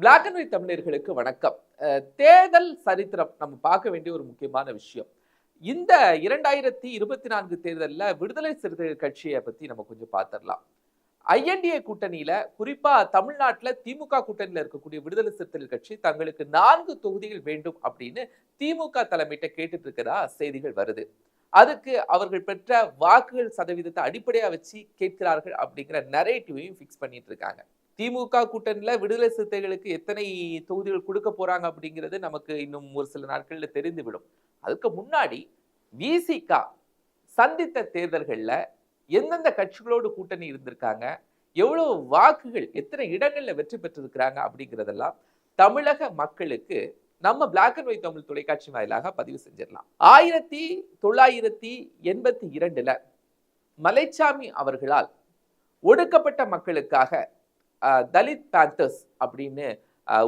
Black and white தமிழர்களுக்கு வணக்கம். தேர்தல் சரித்திரம் நம்ம பார்க்க வேண்டிய ஒரு முக்கியமான விஷயம். இந்த இரண்டாயிரத்தி இருபத்தி நான்கு தேர்தலில் விடுதலை சிறுத்தைகள் கட்சியை பற்றி நம்ம கொஞ்சம் பார்த்துடலாம். ஐஎன்டிஏ கூட்டணியில் குறிப்பாக தமிழ்நாட்டில் திமுக கூட்டணியில் இருக்கக்கூடிய விடுதலை சிறுத்தைகள் கட்சி தங்களுக்கு நான்கு தொகுதிகள் வேண்டும் அப்படின்னு திமுக தலைமையிட்ட கேட்டுட்டு இருக்கிறதா செய்திகள் வருது. அதுக்கு அவர்கள் பெற்ற வாக்குகள் சதவீதத்தை அடிப்படையாக வச்சு கேட்கிறார்கள் அப்படிங்கிற நரேட்டிவையும் ஃபிக்ஸ் பண்ணிட்டு இருக்காங்க. திமுக கூட்டணியில் விடுதலை சிறுத்தைகளுக்கு எத்தனை தொகுதிகள் கொடுக்க போறாங்க அப்படிங்கிறது நமக்கு இன்னும் ஒரு சில நாட்களில் தெரிந்துவிடும். அதுக்கு முன்னாடி விசிகா சந்தித்த தேர்தல்களில் எந்தெந்த கட்சிகளோடு கூட்டணி இருந்திருக்காங்க எவ்வளவு வாக்குகள் எத்தனை இடங்களில் வெற்றி பெற்றிருக்கிறாங்க அப்படிங்கிறதெல்லாம் தமிழக மக்களுக்கு நம்ம பிளாக் அண்ட் ஒயிட் தமிழ் தொலைக்காட்சி வாயிலாக பதிவு செஞ்சிடலாம். ஆயிரத்தி தொள்ளாயிரத்தி எண்பத்தி இரண்டுல மலைச்சாமி அவர்களால் ஒடுக்கப்பட்ட மக்களுக்காக தலித் பேந்தர்ஸ் அப்படின்னு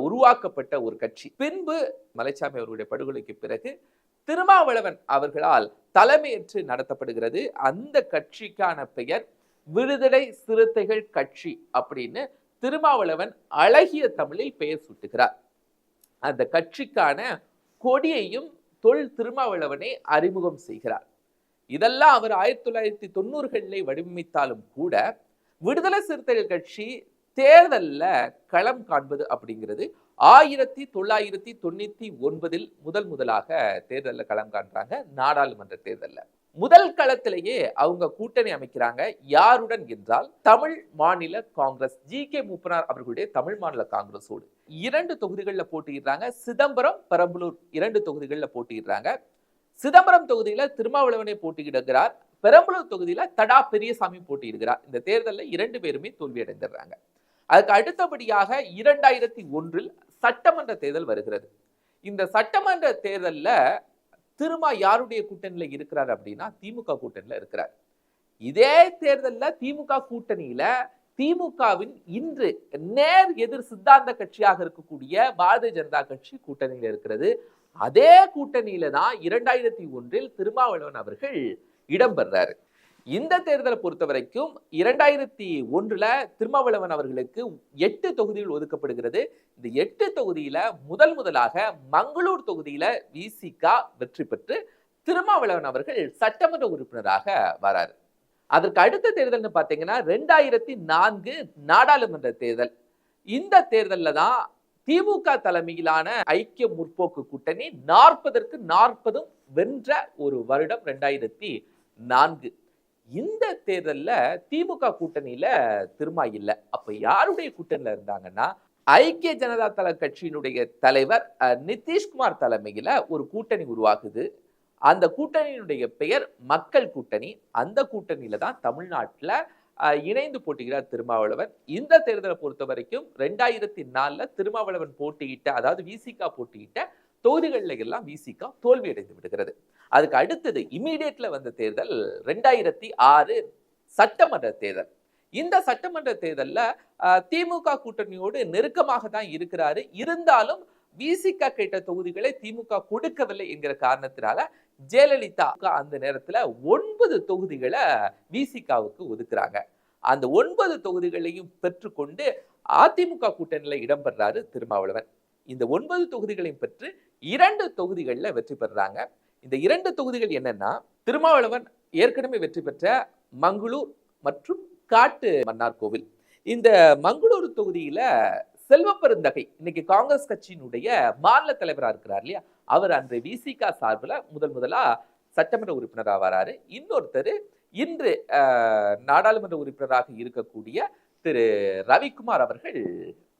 உருவாக்கப்பட்ட ஒரு கட்சி. பின்பு மலைச்சாமி அவர்களுடைய படுகொலைக்கு பிறகு திருமாவளவன் அவர்களால் தலைமையேற்று நடத்தப்படுகிறது. அந்த கட்சிக்கான பெயர் விடுதலை சிறுத்தைகள் கட்சி அப்படின்னு திருமாவளவன் அழகிய தமிழில் பெயர் சூட்டுகிறார். அந்த கட்சிக்கான கொடியையும் தொல் திருமாவளவனை அறிமுகம் செய்கிறார். இதெல்லாம் அவர் ஆயிரத்தி தொள்ளாயிரத்தி தொண்ணூறுகளில் வடிவமைத்தாலும் கூட விடுதலை சிறுத்தைகள் கட்சி தேர்தல்ல களம் காண்பது அப்படிங்கிறது ஆயிரத்தி தொள்ளாயிரத்தி தொண்ணூத்தி ஒன்பதில் முதல் முதலாக தேர்தல்ல களம் காண்றாங்க நாடாளுமன்ற தேர்தல்ல. முதல் களத்திலேயே அவங்க கூட்டணி அமைக்கிறாங்க. யாருடன் என்றால் தமிழ் மாநில காங்கிரஸ். ஜி. கே. மூப்பனார் அவர்களுடைய தமிழ் மாநில காங்கிரஸோடு. இரண்டு தொகுதிகளில் போட்டியிடுறாங்க. சிதம்பரம் பெரம்பலூர் இரண்டு தொகுதிகளில் போட்டியிடுறாங்க. சிதம்பரம் தொகுதியில திருமாவளவனை போட்டியிடுகிறார். பெரம்பலூர் தொகுதியில தடா பெரியசாமி போட்டியிடுகிறார். இந்த தேர்தலில் இரண்டு பேருமே தோல்வி அடைந்துடுறாங்க அதுக்கு அடுத்தபடியாக இரண்டாயிரத்தி ஒன்றில் சட்டமன்ற தேர்தல் வருகிறது. இந்த சட்டமன்ற தேர்தலில் திருமா யாருடைய கூட்டணியில் இருக்கிறார் அப்படின்னா திமுக கூட்டணியில் இருக்கிறார். இதே தேர்தலில் திமுக கூட்டணியில் திமுகவின் இன்று நேர் எதிர் சித்தாந்த கட்சியாக இருக்கக்கூடிய பாரதிய ஜனதா கட்சி கூட்டணியில் இருக்கிறது. அதே கூட்டணியில தான் இரண்டாயிரத்தி ஒன்றில் திருமாவளவன் அவர்கள் இடம்பெறாரு இந்த தேர்தலை பொறுத்த வரைக்கும் இரண்டாயிரத்தி ஒன்றில் திருமாவளவன் அவர்களுக்கு எட்டு தொகுதிகள் ஒதுக்கப்படுகிறது. இந்த எட்டு தொகுதியில் முதல் முதலாக மங்களூர் தொகுதியில் விசிகா வெற்றி பெற்று திருமாவளவன் அவர்கள் சட்டமன்ற உறுப்பினராக வராரு. அதற்கு அடுத்த தேர்தல்னு பார்த்தீங்கன்னா ரெண்டாயிரத்தி நான்கு நாடாளுமன்ற தேர்தல். இந்த தேர்தலில் தான் திமுக தலைமையிலான ஐக்கிய முற்போக்கு கூட்டணி நாற்பதற்கு நாற்பதும் வென்ற ஒரு வருடம் ரெண்டாயிரத்தி நான்கு. இந்த தேர்தலில் திமுக கூட்டணியில் திருமா இல்லை. அப்போ யாருடைய கூட்டணியில் இருந்தாங்கன்னா ஐக்கிய ஜனதா தள கட்சியினுடைய தலைவர் நிதிஷ்குமார் தலைமையில் ஒரு கூட்டணி உருவாகுது. அந்த கூட்டணியினுடைய பெயர் மக்கள் கூட்டணி. அந்த கூட்டணியில தான் தமிழ்நாட்டில் இணைந்து போட்டியிடார் திருமாவளவன். இந்த தேர்தலை பொறுத்த வரைக்கும் ரெண்டாயிரத்தி நாலில் திருமாவளவன் போட்டியிட்ட அதாவது விசிகா போட்டியிட்ட தொகுதிகளில் எல்லாம் விசிகா தோல்வி அடைந்து விடுகிறது. அதுக்கு அடுத்தது இமீடியட்ல வந்த தேர்தல் ரெண்டாயிரத்தி ஆறு சட்டமன்ற தேர்தல். இந்த சட்டமன்ற தேர்தலில் திமுக கூட்டணியோடு நெருக்கமாக தான் இருக்கிறாரு. இருந்தாலும் விசிகா கேட்ட தொகுதிகளை திமுக கொடுக்கவில்லை என்கிற காரணத்தினால ஜெயலலிதா அந்த நேரத்துல ஒன்பது தொகுதிகளை விசிகாவுக்கு ஒதுக்குறாங்க. அந்த ஒன்பது தொகுதிகளையும் பெற்றுக்கொண்டு அதிமுக கூட்டணியில இடம்பெறாரு திருமாவளவன். இந்த ஒன்பது தொகுதிகளையும் பெற்று இரண்டு தொகுதிகளில் வெற்றி பெறுறாங்க. இந்த இரண்டு தொகுதிகள் என்னன்னா திருமாவளவன் ஏற்கனவே வெற்றி பெற்ற மங்களூர் மற்றும் காட்டு மன்னார் கோவில். இந்த மங்களூர் தொகுதியில் செல்வப்பெருந்தகை இன்னைக்கு காங்கிரஸ் கட்சியினுடைய மாநில தலைவராக இருக்கிறார் இல்லையா? அவர் அந்த விசிகா சார்பில் முதல் முதலாக சட்டமன்ற உறுப்பினராக வராரு. இன்னொருத்தர் இன்று நாடாளுமன்ற உறுப்பினராக இருக்கக்கூடிய திரு ரவிக்குமார் அவர்கள்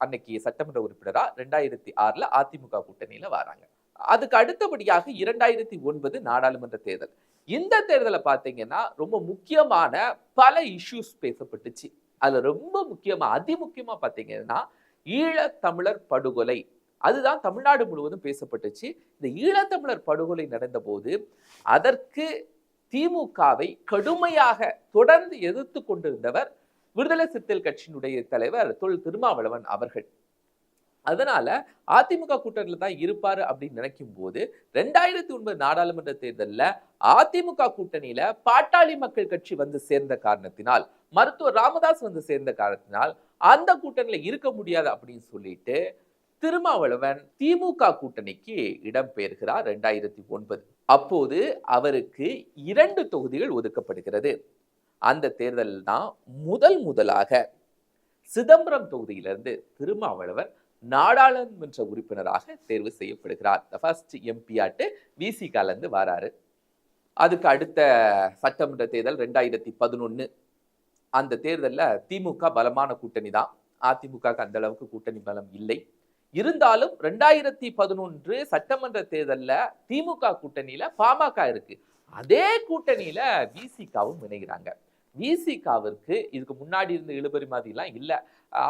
அன்னைக்கு சட்டமன்ற உறுப்பினராக ரெண்டாயிரத்தி ஆறில் அதிமுக கூட்டணியில் வராங்க. அதுக்கு அடுத்தபடியாக இரண்டாயிரத்தி ஒன்பது நாடாளுமன்ற தேர்தல். இந்த தேர்தலை பார்த்தீங்கன்னா ரொம்ப முக்கியமான பல இஷ்யூஸ் பேசப்பட்டுச்சு. அதில் ரொம்ப முக்கியமாக அதிமுக்கியமாக பார்த்தீங்கன்னா ஈழத்தமிழர் படுகொலை. அதுதான் தமிழ்நாடு முழுவதும் பேசப்பட்டுச்சு. இந்த ஈழத்தமிழர் படுகொலை நடந்தபோது அதற்கு திமுகவை கடுமையாக தொடர்ந்து எதிர்த்து கொண்டிருந்தவர் விடுதலை சிறுத்தைகள் கட்சியினுடைய தலைவர் தொல் திருமாவளவன் அவர்கள். அதனால அதிமுக கூட்டணியில தான் இருப்பாரு அப்படின்னு நினைக்கும் போது ரெண்டாயிரத்தி ஒன்பது நாடாளுமன்ற தேர்தலில் அதிமுக கூட்டணியில பாட்டாளி மக்கள் கட்சி வந்து சேர்ந்த காரணத்தினால் மருத்துவர் ராமதாஸ் வந்து சேர்ந்த காரணத்தினால் அந்த கூட்டணியில இருக்க முடியாது அப்படின்னு சொல்லிட்டு திருமாவளவன் திமுக கூட்டணிக்கு இடம்பெயர்கிறார் ரெண்டாயிரத்தி ஒன்பது. அப்போது அவருக்கு இரண்டு தொகுதிகள் ஒதுக்கப்படுகிறது. அந்த தேர்தல் தான் முதல் முதலாக சிதம்பரம் தொகுதியிலிருந்து திருமாவளவர் நாடாளுமன்ற உறுப்பினராக தேர்வு செய்யப்படுகிறார். ஃபர்ஸ்ட் எம்பியாட்டு ஆட்டு விசிகால வராரு. அதுக்கு அடுத்த சட்டமன்ற தேர்தல் ரெண்டாயிரத்தி பதினொன்று அந்த தேர்தலில் திமுக பலமான கூட்டணி தான். அதிமுகக்கு அந்த அளவுக்கு கூட்டணி பலம் இல்லை. இருந்தாலும் ரெண்டாயிரத்தி பதினொன்று சட்டமன்ற தேர்தலில் திமுக கூட்டணியில் பாமக இருக்கு. அதே கூட்டணியில் விசிகாவும் இணைகிறாங்க. விசிகாவிற்கு இதுக்கு முன்னாடி இருந்த இழுபறி மாதிரிலாம் இல்ல.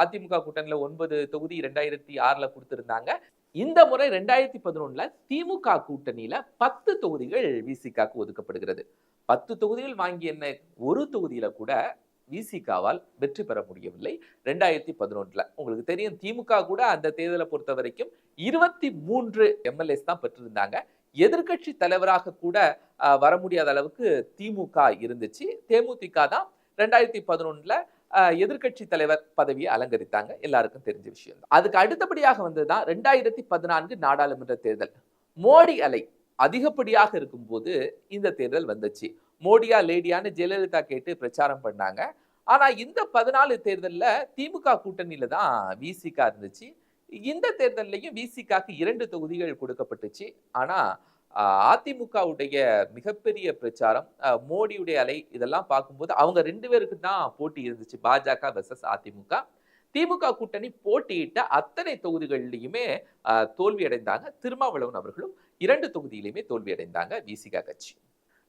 அதிமுக கூட்டணியில ஒன்பது தொகுதி ரெண்டாயிரத்தி ஆறுல கொடுத்திருந்தாங்க. இந்த முறை ரெண்டாயிரத்தி பதினொன்னுல திமுக கூட்டணியில பத்து தொகுதிகள் விசிகாக்கு ஒதுக்கப்படுகிறது. பத்து தொகுதிகள் வாங்கி என்ன ஒரு தொகுதியில கூட விசிகாவால் வெற்றி பெற முடியவில்லை. ரெண்டாயிரத்தி பதினொன்றில் உங்களுக்கு தெரியும் திமுக கூட அந்த தேர்தலை பொறுத்த வரைக்கும் இருபத்தி மூன்று எம்எல்ஏஸ் தான் பெற்றிருந்தாங்க. எதிர்க்கட்சி தலைவராக கூட வர முடியாத அளவுக்கு திமுக இருந்துச்சு. தேமுதிக தான் ரெண்டாயிரத்தி பதினொன்றில் எதிர்க்கட்சி தலைவர் பதவியை அலங்கரித்தாங்க. எல்லாருக்கும் தெரிஞ்ச விஷயம் அதுக்கு அடுத்தபடியாக வந்ததுதான் ரெண்டாயிரத்தி பதினான்கு நாடாளுமன்ற தேர்தல். மோடி அலை அதிகப்படியாக இருக்கும்போது இந்த தேர்தல் வந்துச்சு. மோடியா லேடியான்னு ஜெயலலிதா கேட்டு பிரச்சாரம் பண்ணாங்க. ஆனால் இந்த பதினாலு தேர்தலில் திமுக கூட்டணியில தான் விசிகா இருந்துச்சு. இந்த தேர்தல்லையும் விசிகாக்கு இரண்டு தொகுதிகள் கொடுக்கப்பட்டுச்சு. ஆனால் அதிமுகவுடைய மிகப்பெரிய பிரச்சாரம் மோடியுடைய அலை இதெல்லாம் பார்க்கும்போது அவங்க ரெண்டு பேருக்கு தான் போட்டி இருந்துச்சு. பாஜக வெர்சஸ் அதிமுக. திமுக கூட்டணி போட்டியிட்ட அத்தனை தொகுதிகள்லையுமே தோல்வி அடைந்தாங்க திருமாவளவன் அவர்களும் இரண்டு தொகுதியிலையுமே தோல்வி அடைந்தாங்க விசிகா கட்சி.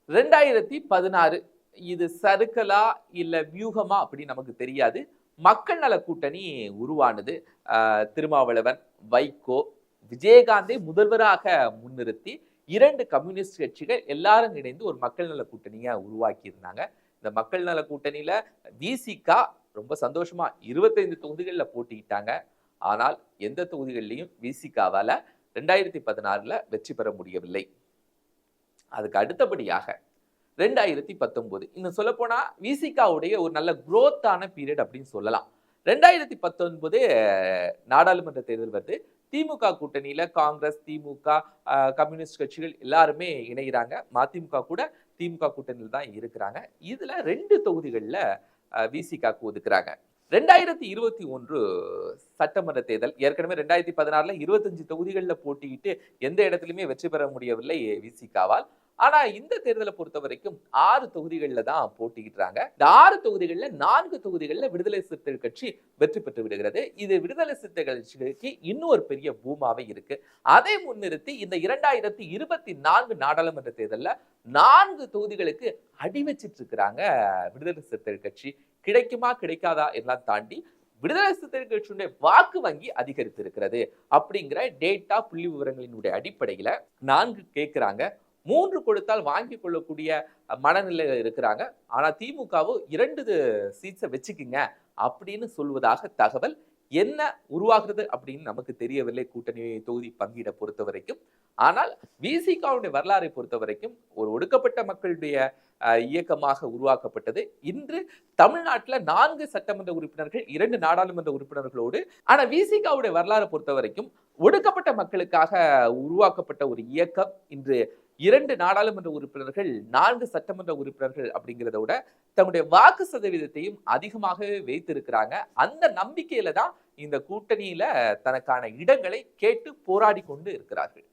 ரெண்டாயிரத்தி பதினாறு இது சறுக்கலா இல்லை வியூகமா அப்படின்னு நமக்கு தெரியாது. மக்கள் நல கூட்டணி உருவானது திருமாவளவன் வைகோ விஜயகாந்தை முதல்வராக முன்னிறுத்தி இரண்டு கம்யூனிஸ்ட் கட்சிகள் எல்லாரும் இணைந்து ஒரு மக்கள் நல கூட்டணியை உருவாக்கியிருந்தாங்க இந்த மக்கள் நல கூட்டணியில விசிகா ரொம்ப சந்தோஷமா இருபத்தைந்து தொகுதிகளில் போட்டியிட்டாங்க. ஆனால் எந்த தொகுதிகள்லையும் விசிகாவால ரெண்டாயிரத்தி பதினாறுல வெற்றி பெற முடியவில்லை. அதுக்கு அடுத்தபடியாக ரெண்டாயிரத்தி பத்தொன்பது இன்னும் சொல்ல போனா விசிகாவுடைய ஒரு நல்ல குரோத்தான பீரியட் அப்படின்னு சொல்லலாம். ரெண்டாயிரத்தி பத்தொன்பது நாடாளுமன்ற தேர்தல் வருது. திமுக கூட்டணியில காங்கிரஸ் திமுக கம்யூனிஸ்ட் கட்சிகள் எல்லாருமே இணைகிறாங்க மதிமுக கூட திமுக கூட்டணியில் தான் இருக்கிறாங்க. இதுல ரெண்டு தொகுதிகளில் விசிகாக்கு ஒதுக்குறாங்க. ரெண்டாயிரத்தி இருபத்தி ஒன்று சட்டமன்ற தேர்தல் ஏற்கனவே ரெண்டாயிரத்தி பதினாறுல இருபத்தஞ்சு தொகுதிகளில் போட்டியிட்டு எந்த இடத்துலையுமே வெற்றி பெற முடியவில்லை விசிகாவால். ஆனா இந்த தேர்தலை பொறுத்த வரைக்கும் ஆறு தொகுதிகளில் தான் போட்டியிடுறாங்க. இந்த ஆறு தொகுதிகளில் நான்கு தொகுதிகளில் விடுதலை சிறுத்தைகள் கட்சி வெற்றி பெற்று விடுகிறது. இது விடுதலை சிறுத்தைகள் கட்சிக்கு இன்னும் ஒரு பெரிய பூமாவே இருக்கு. அதை முன்னிறுத்தி இந்த இரண்டாயிரத்தி இருபத்தி நான்கு நாடாளுமன்ற தேர்தலில் நான்கு தொகுதிகளுக்கு அடி வச்சிட்டு இருக்கிறாங்க விடுதலை சிறுத்தைகள் கட்சி. கிடைக்குமா கிடைக்காதா எல்லாம் தாண்டி விடுதலை சிறுத்தைகள் கட்சியினுடைய வாக்கு வங்கி அதிகரித்திருக்கிறது. அப்படிங்கிற டேட்டா புள்ளி விவரங்களினுடைய அடிப்படையில் நான்கு கேட்கிறாங்க மூன்று கொடுத்தால் வாங்கி கொள்ளக்கூடிய மனநிலையில் இருக்கிறாங்க. ஆனா திமுகவோ இரண்டு சீட்ஸை வச்சுக்குங்க அப்படின்னு சொல்வதாக தகவல் என்ன உருவாகிறது அப்படின்னு நமக்கு தெரியவில்லை. கூட்டணி தொகுதி பங்கீட பொறுத்த வரைக்கும். ஆனால் விசிகாவுடைய வரலாறை பொறுத்த வரைக்கும் ஒரு ஒடுக்கப்பட்ட மக்களுடைய அஹ், இயக்கமாக உருவாக்கப்பட்டது. இன்று தமிழ்நாட்டுல நான்கு சட்டமன்ற உறுப்பினர்கள் இரண்டு நாடாளுமன்ற உறுப்பினர்களோடு ஆனா விசிகாவுடைய வரலாறை பொறுத்த வரைக்கும் ஒடுக்கப்பட்ட மக்களுக்காக உருவாக்கப்பட்ட ஒரு இயக்கம் இன்று இரண்டு நாடாளுமன்ற உறுப்பினர்கள் நான்கு சட்டமன்ற உறுப்பினர்கள் அப்படிங்கிறத விட தங்களுடைய வாக்கு சதவீதத்தையும் அதிகமாகவே வைத்திருக்கிறாங்க. அந்த நம்பிக்கையில தான் இந்த கூட்டணியில தனக்கான இடங்களை கேட்டு போராடி கொண்டு இருக்கிறார்கள்.